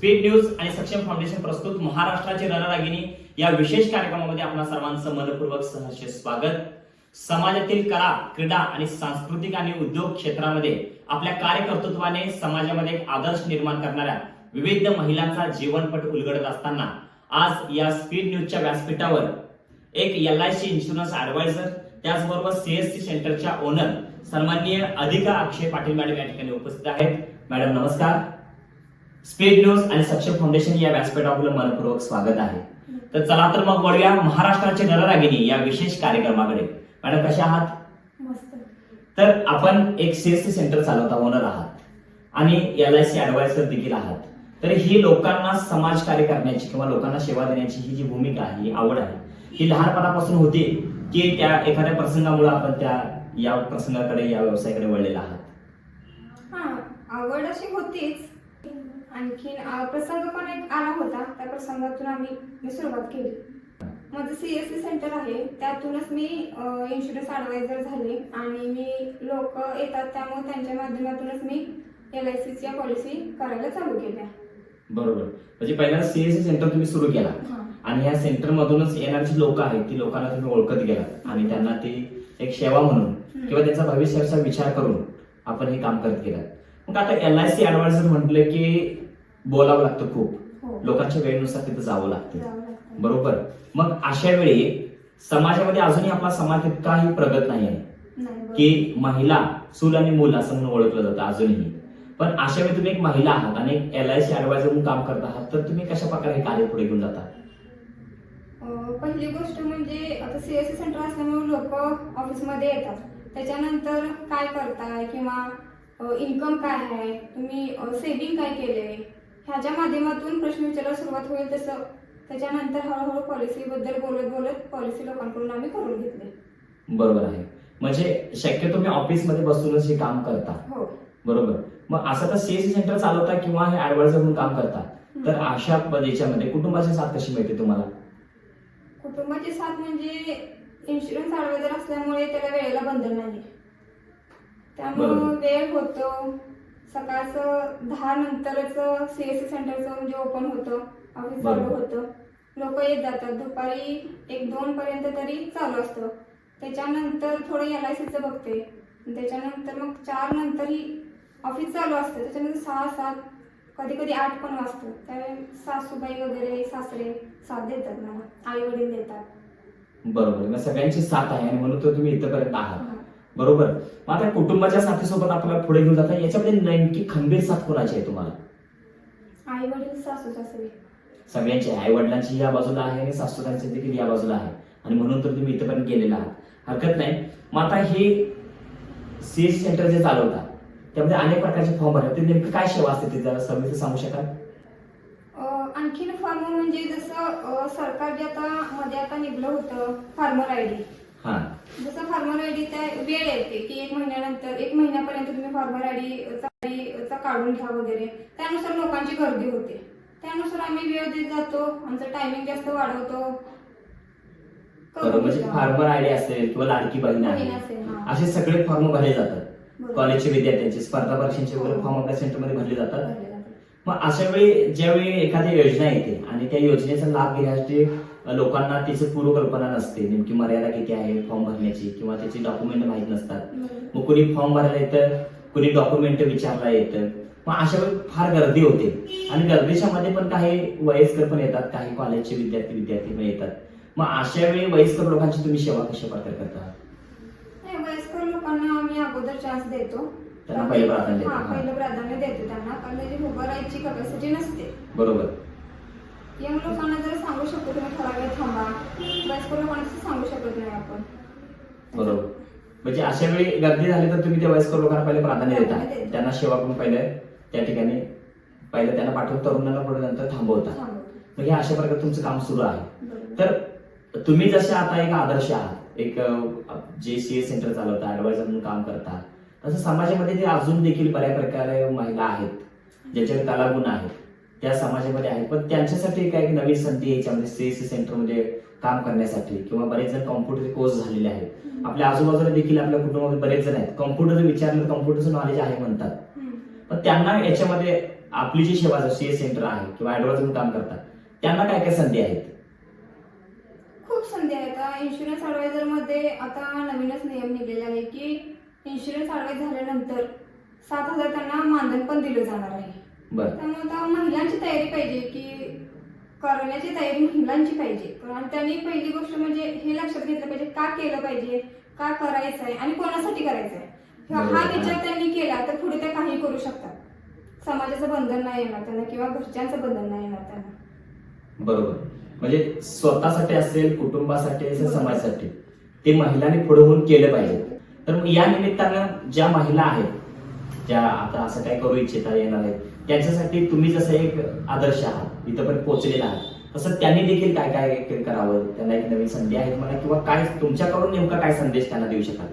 Speed news आणि सक्षम foundation प्रस्तुत महाराष्ट्राची रणरागिणी या विशेष कार्यक्रमामध्ये आपल्या सर्वांचं मनपूर्वक सहर्ष स्वागत. समाजातील कला क्रीडा आणि सांस्कृतिक आणि उद्योग क्षेत्रामध्ये आपल्या कार्यकर्तृत्वाने समाजामध्ये एक आदर्श निर्माण करणाऱ्या विविध महिलांचा जीवनपट उलगडत असताना आज या स्पीड न्यूजच्या व्यासपीठावर एक L I C insurance adviser त्याचबरोबर सीएससी सेंटरच्या ओनर सन्माननीय अधिका अक्षय पाटील मॅडम या ठिकाणी उपस्थित आहेत. मॅडम नमस्कार. स्पीड न्यूज आणि सक्षम फाउंडेशन या व्यासपीठावर आपलं मनपूर्वक स्वागत आहे. तर चला तर मग वळूया महाराष्ट्राची नररागिणी या विशेष कार्यक्रमाकडे. मॅडम कशा आहात? तर आपण एक सीएससी सेंटर चालवता ओनर आहात. आणि एल आय सी ऍडवायझर देखील आहात. तर ही लोकांना समाज कार्य करण्याची किंवा लोकांना सेवा देण्याची ही जी भूमिका आहे ही आवड आहे ही लहानपणापासून होती की त्या एखाद्या प्रसंगामुळे आपण त्या या प्रसंगाकडे या व्यवसायाकडे वळलेला आहात? आवड अशी होतीच. आणखीन प्रसंग पण एक आला होता. त्या प्रसंगातून आम्ही मी सुरुवात केली. माझं सीएससी सेंटर आहे. त्यातूनच मी इन्शुरन्स ॲडवायझर झाले आणि मी लोक येतात. त्यामुळे त्यांच्या माध्यमातूनच मी एल आय सीच्या पॉलिसी करायला चालू केल्या. बरोबर. म्हणजे पहिल्यांदा सीएससी सेंटर तुम्ही सुरू केला. आणि या सेंटर मधूनच येणारी जी लोक आहेत ती लोकांना तुम्ही ओळखत गेलात. आणि त्यांना ती एक सेवा म्हणून किंवा त्यांचा भविष्याचा विचार करून आपण हे काम करत गेलात. मग आता एल आय सी ऍडवायझर म्हटलं की बोलावं लागतं खूप. हो. लोकांच्या वेळेनुसार तिथं जावं लागतं. बरोबर? मग अशा वेळी समाजामध्ये अजूनही आपला समाज तितकाही प्रगत नाही आहे. की महिला चूल आणि मूल असं म्हणून ओळखलं जातं अजूनही. पण अशा वेळी तुम्ही एक महिला आहात आणि एल आय सी ऍडवायझर म्हणून काम करत आहात तर तुम्ही कशा प्रकारे हे कार्य पुढे घेऊन जाता? पहिली गोष्ट म्हणजे आता सीएससी सेंटर असल्यामुळे लोक ऑफिसमध्ये येतात. त्याच्यानंतर काय करताय किंवा इन्कम काय आहे? तुम्ही सेविंग काय केले ह्याच्या माध्यमातून प्रश्न विचारायला सुरुवात होईल तसं. त्याच्यानंतर हळूहळू पॉलिसीबद्दल बोलत बोलत पॉलिसी लोकांकडून आम्ही करून घेतली. बरोबर आहे. म्हणजे शक्यतो तुम्ही ऑफिसमध्ये बसूनच हे काम करता. हो. बरोबर. मग असं तर सीएससी सेंटर चालवता किंवा हे ऍडवायझर म्हणून काम करता. तर अशा याच्यामध्ये कुटुंबाची साथ कशी मिळते तुम्हाला? कुटुंबाची साथ म्हणजे इन्शुरन्स ॲडवायझर असल्यामुळे त्याला वेळेला बंधन नाही. त्यामुळं. वेळ होतो. सकाळचं दहा नंतरच सीएससी सेंटरचं म्हणजे ओपन होतं ऑफिस चालू. होतं लोक येत जातात. दुपारी एक दोन पर्यंत तरी चालू असतं. त्याच्यानंतर थोडं एल आय सीचं बघते. त्याच्यानंतर मग चार नंतर ही ऑफिस चालू असतं. त्याच्यानंतर सहा सात कधी कधी आठ पण वाजतं. त्यावेळी सासूबाई वगैरे सासरे साथ देतात मला. आई वडील देतात. बरोबर मग सगळ्यांची साथ आहे आणि म्हणून तुम्ही इथपर्यंत आहात. हा. बरोबर? मग आता कुटुंबाच्या साथीसोबत आपल्याला पुढे घेऊन जाता याच्यामध्ये नेमकी खंबीर साथ कोणाची आहे तुम्हाला? आई वडील सासू सासरे. सगळ्यांची आई वडिलांची या बाजूला आहे आणि सासूरांची देखील या बाजूला आहे. आणि म्हणून तर तुम्ही इथपर्यंत गेलेला आहात. हरकत नाही. मग आता हे सीएससी सेंटर जे चालवता त्यामध्ये अनेक प्रकारचे फॉर्म भरतात. ते नेमकं काय सेवा असते ते जरा सर्विस सांगू शकाल? आणखीन फॉर्म म्हणजे जसं सरकार जे आता मध्ये आता निघलं होतं फार्मर आय डी जसं फार्मर आय डी त्या वेळ येते की एक महिन्यानंतर एक महिन्यापर्यंत तुम्ही फार्मर आय डी चा काढून घ्या वगैरे. त्यानुसार लोकांची गर्दी होते. त्यानुसार आम्ही वेळ देत जातो. आमचं टायमिंग जास्त वाढवतो. म्हणजे फार्मर आयडी असेल किंवा लाडकी बहीण. असे सगळे फॉर्म भरले जातात. कॉलेजचे विद्यार्थ्यांचे स्पर्धा परीक्षांचे वगैरे फॉर्म आपल्या सेंटरमध्ये भरले जातात. मग अशा वेळी ज्यावेळी एखादी योजना येते आणि त्या योजनेचा लाभ घेण्यासाठी लोकांना त्याची पूर्वकल्पना नसते. नेमकी मर्यादा किती आहे? फॉर्म भरण्याची किंवा त्याची डॉक्युमेंट माहीत नसतात. मग कुणी फॉर्म भरायला येतं? कुणी डॉक्युमेंट विचारला येतं? मग अशा वेळी फार गर्दी होते. आणि गर्दीच्या मध्ये पण काही वयस्कर पण येतात. काही कॉलेजचे विद्यार्थी विद्यार्थी पण येतात. मग अशा वेळी वयस्कर लोकांची तुम्ही सेवा कशा प्रकारे करता? वयस्कर लोकांना आम्ही अगोदर चान्स देतो. त्यांना पहिलं प्राधान्य देता. पहिलं प्राधान्य देतो त्यांना. कारण त्याची उभं राहायची कपॅसिटी नसते. बरोबर. यंग लोकांना जर सांगू शकतो तुम्ही थोडा वेळ थांबा. वयस्कर लोकांना तसं सांगू शकत नाही आपण. बरोबर. म्हणजे अशा वेळी गर्दी झाली तर तुम्ही त्या वयस्कर लोकांना पहिले प्राधान्य प्राधान्य देता. देतो. त्यांना सेवा करून पहिले त्या ठिकाणी पहिले त्यांना पाठवून तरुणांना पुढे नंतर थांबवता. थांबवतो. म्हणजे अशा प्रकारे तुमचं काम सुरू आहे. बरोबर. तर तुम्ही जसे आता एक आदर्श आहात. एक जे सी एस सेंटर चालवता ऍडवायझर म्हणून काम करता. तसं समाजामध्ये जे अजून देखील बऱ्या प्रकारे महिला आहेत ज्यांच्याकडे कलागुण आहेत त्या समाजामध्ये आहेत पण त्यांच्यासाठी काही नवीन संधी याच्यामध्ये सीएससी सेंटरमध्ये काम करण्यासाठी किंवा बरेच जण कॉम्प्युटर कोर्स झालेले आहेत. आपल्या आजूबाजूला देखील आपल्या कुटुंबामध्ये बरेच जण आहेत. कॉम्प्युटर विचारलं कॉम्प्युटरचं नॉलेज आहे म्हणतात. पण त्यांना याच्यामध्ये आपली जी सेवा सी सेंटर आहे किंवा ऍडव्हान्स काम करतात त्यांना काय काय संधी आहेत? खूप संधी आहेत. इन्शुरन्स ॲडवायझरमध्ये आता नवीनच नियम निघलेला आहे की इन्शुरन्स ॲडवाईज झाल्यानंतर सात हजार त्यांना मानधन पण दिलं जाणार आहे. बरं. त्यामुळे आता महिलांची तयारी पाहिजे की करण्याची तयारी महिलांची पाहिजे. कारण त्यांनी पहिली गोष्ट म्हणजे हे लक्षात घेतलं पाहिजे का केलं पाहिजे का करायचं आहे आणि कोणासाठी करायचं आहे हा. विचार त्यांनी केला तर पुढे ते काही करू शकतात. समाजाचं बंधन नाही येणार त्यांना किंवा घरच्यांचं बंधन नाही येणार त्यांना. बरोबर. म्हणजे स्वतःसाठी असेल कुटुंबासाठी असेल समाजासाठी ते महिलांनी पुढे होऊन केलं पाहिजे. तर मग या निमित्तानं ज्या महिला आहेत ज्या आता असं काय करू इच्छिता येणार आहेत त्यांच्यासाठी तुम्ही जसं एक आदर्श आहात इथंपर्यंत पोहोचलेला आहात तसं त्यांनी देखील काय काय करावं त्यांना एक नवीन संधी आहे मला किंवा काय तुमच्याकडून नेमका काय संदेश त्यांना देऊ शकाल?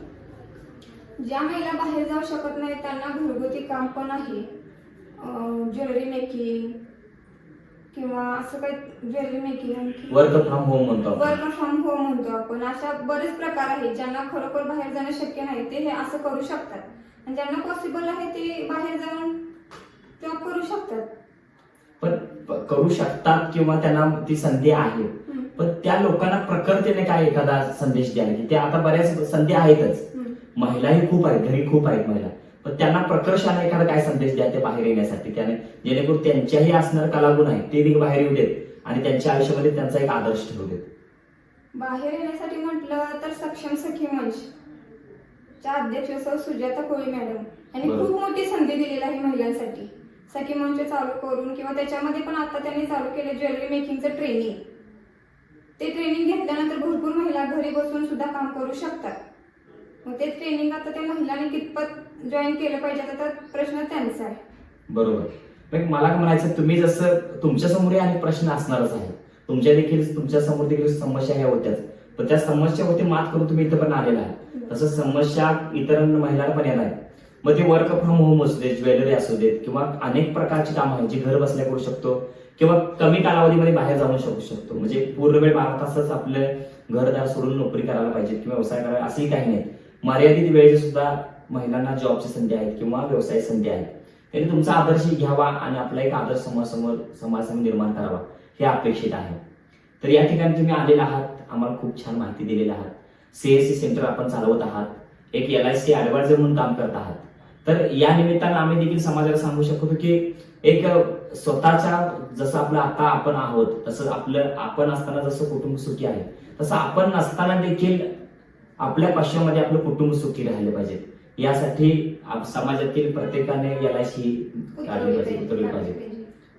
ज्या महिला बाहेर जाऊ शकत नाही त्यांना घरगुती काम पण आहे. ज्वेलरी मेकिंग किंवा असं काही jewellery making work from home म्हणतो. वर्क फ्रॉम होम म्हणतो आपण. अशा बरेच प्रकार आहेत ज्यांना खरोखर बाहेर जाणं शक्य नाही ते हे असं करू शकतात. आणि ज्यांना पॉसिबल आहे ते बाहेर जाऊन जॉब करू शकतात. पण प- करू शकतात किंवा त्यांना ती संधी आहे. हम्म, पण त्या लोकांना प्रखरतेने काय एखादा संदेश द्याल की ते आता बऱ्याच संधी आहेतच. हम्म. महिलाही खूप आहेत घरी खूप आहेत महिला. पण त्यांना प्रकर्षाने एखादा काय संदेश द्या ते बाहेर येण्यासाठी. त्याने जेणेकरून त्यांच्याही असणारे कलागुण आहेत ते देखील बाहेर येऊ देत. आणि त्यांच्या आयुष्यामध्ये त्यांचा एक आदर्श ठेवू देत. बाहेर येण्यासाठी म्हटलं तर सक्षम सखी मंच च्या अध्यक्ष सौ सुजाता कोळी मॅडम यांनी बरोबर. खूप मोठी संधी दिलेली आहे महिलांसाठी. सखी मंच चालू करून किंवा त्याच्यामध्ये पण आता त्यांनी चालू केलं ज्वेलरी मेकिंगचं ट्रेनिंग ते ट्रेनिंग घेतल्यानंतर भरपूर महिला घरी बसून सुद्धा काम करू शकतात. मग ते ट्रेनिंग आता त्या महिलांनी कितपत जॉईन केलं पाहिजे आता तर प्रश्न त्यांचा आहे. बरोबर. मला काय म्हणायचं तुम्ही जसं तुमच्यासमोर अनेक प्रश्न असणारच आहे तुमच्या देखील तुमच्यासमोर देखील समस्या ह्या होत्याच. पण त्या समस्यावरती मात करून तुम्ही इथं पण आलेला आहे. तसं समस्या इतर महिलांना पण येणार आहे. मग ते वर्क फ्रॉम होम असू देत ज्वेलरी असू देत किंवा अनेक प्रकारची कामं आहेत जी घर बसल्या करू शकतो किंवा कमी कालावधीमध्ये बाहेर जाऊन शकू शकतो. म्हणजे पूर्ण वेळ बारा तासच आपलं घरदार सोडून नोकरी करायला पाहिजे किंवा व्यवसाय करायला असंही काही नाही. मर्यादित वेळेची सुद्धा महिलांना जॉबची संधी आहेत किंवा व्यवसाय संधी आहेत. त्यांनी तुमचा आदर्श घ्यावा आणि आपला एक आदर्श समाजासमोर समाजासमोर निर्माण करावा हे अपेक्षित आहे. तर या ठिकाणी तुम्ही आलेला आहात आम्हाला खूप छान माहिती दिलेली आहात. सीएससी सेंटर आपण चालवत आहात. एक एल आय सी ऍडवायझर म्हणून काम करत आहात. तर या निमित्तानं आम्ही देखील समाजाला सांगू शकतो की एक स्वतःच्या जसं आपलं आता आपण आहोत तसं आपलं आपण असताना जसं कुटुंब सुखी आहे तसं आपण नसताना देखील आपल्या पाश्यामध्ये आपलं कुटुंब सुखी राहिले पाहिजे. यासाठी समाजातील प्रत्येकाने याला ही काढली पाहिजे उतरली पाहिजे.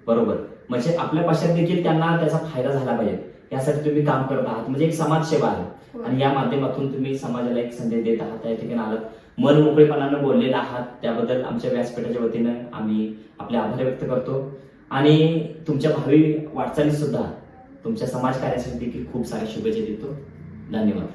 बरोबर. म्हणजे आपल्या पाशात देखील त्यांना त्याचा फायदा झाला पाहिजे. यासाठी तुम्ही काम करत आहात. म्हणजे एक समाजसेवा आहे. आणि या माध्यमातून तुम्ही समाजाला एक संदेश देत आहात या ठिकाणी आलात. मन मोकळेपणानं बोललेला आहात त्याबद्दल आमच्या व्यासपीठाच्या वतीनं आम्ही आपले आभार व्यक्त करतो. आणि तुमच्या भावी वाटचालीत सुद्धा तुमच्या समाज कार्यासाठी देखील खूप साऱ्या शुभेच्छा देतो. धन्यवाद.